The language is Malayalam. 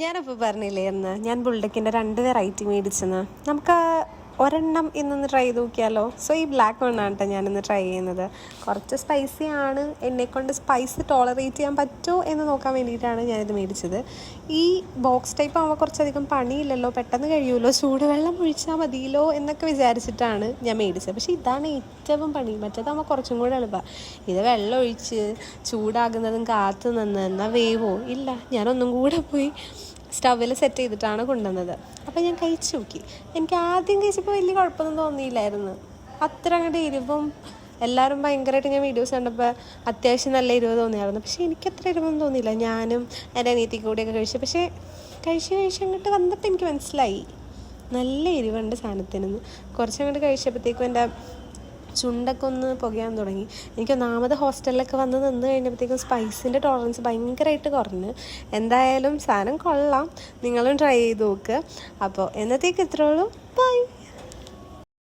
ഞാനപ്പോൾ പറഞ്ഞില്ലേ എന്ന് ഞാൻ ബുൾഡക്കിന്റെ രണ്ട് വെറൈറ്റി മേടിച്ചെന്ന്. നമുക്ക് ഒരെണ്ണം ഇന്നൊന്ന് ട്രൈ ചെയ്ത് നോക്കിയാലോ? സോ ഈ ബ്ലാക്ക് വണ്ണാണ് കേട്ടോ ഞാനിന്ന് ട്രൈ ചെയ്യുന്നത്. കുറച്ച് സ്പൈസി ആണ്. എന്നെക്കൊണ്ട് സ്പൈസ് ടോളറേറ്റ് ചെയ്യാൻ പറ്റുമോ എന്ന് നോക്കാൻ വേണ്ടിയിട്ടാണ് ഞാനിത് മേടിച്ചത്. ഈ ബോക്സ് ടൈപ്പ് ആകുമ്പോൾ കുറച്ചധികം പണിയില്ലല്ലോ? പെട്ടെന്ന് കഴിയുമല്ലോ ചൂടുവെള്ളം ഒഴിച്ചാൽ മതിയല്ലോ? എന്നൊക്കെ വിചാരിച്ചിട്ടാണ് ഞാൻ മേടിച്ചത്. പക്ഷേ ഇതാണ് ഏറ്റവും പണി. മറ്റേതാകുമ്പോൾ കുറച്ചും കൂടെ എളുപ്പമാണ് ഇത് വെള്ളം ഒഴിച്ച് ചൂടാകുന്നതും കാത്തു നിന്ന് എന്നാൽ വേവോ? ഇല്ല ഞാനൊന്നും കൂടെ പോയി സ്റ്റവിൽ സെറ്റ് ചെയ്തിട്ടാണ് കൊണ്ടുവന്നത്. അപ്പോൾ ഞാൻ കഴിച്ചു നോക്കി. എനിക്ക് ആദ്യം കഴിച്ചപ്പോൾ വലിയ കുഴപ്പമൊന്നും തോന്നിയില്ലായിരുന്നു. അത്ര അങ്ങോട്ട് എരിവും എല്ലാവരും ഭയങ്കരമായിട്ട് ഞാൻ വീഡിയോസ് കണ്ടപ്പോൾ അത്യാവശ്യം നല്ല എരിവ് തോന്നിയായിരുന്നു. പക്ഷേ എനിക്ക് അത്ര എരിവൊന്നും തോന്നിയില്ല. ഞാനും എന്റെ അനിയത്തിക്ക് കൂടിയൊക്കെ കഴിച്ചു. പക്ഷേ കഴിച്ച് കഴിച്ച് അങ്ങോട്ട് വന്നപ്പോൾ എനിക്ക് മനസ്സിലായി. നല്ല എരിവുണ്ട് സാധനത്തിനെന്ന്. കുറച്ചങ്ങോട്ട് കഴിച്ചപ്പോഴത്തേക്കും എന്റെ ചുണ്ടൊക്കെ ഒന്ന് പുകയാൻ തുടങ്ങി. എനിക്ക് ഒന്നാമത് ഹോസ്റ്റലിലൊക്കെ വന്ന് നിന്ന് കഴിഞ്ഞപ്പോഴത്തേക്കും സ്പൈസിന്റെ ടോളറൻസ് ഭയങ്കരമായിട്ട് കുറഞ്ഞ്. എന്തായാലും സാധനം കൊള്ളാം. നിങ്ങളും ട്രൈ ചെയ്ത് നോക്ക്. അപ്പോൾ എന്നത്തേക്ക് ഇത്രേ ഉള്ളൂ?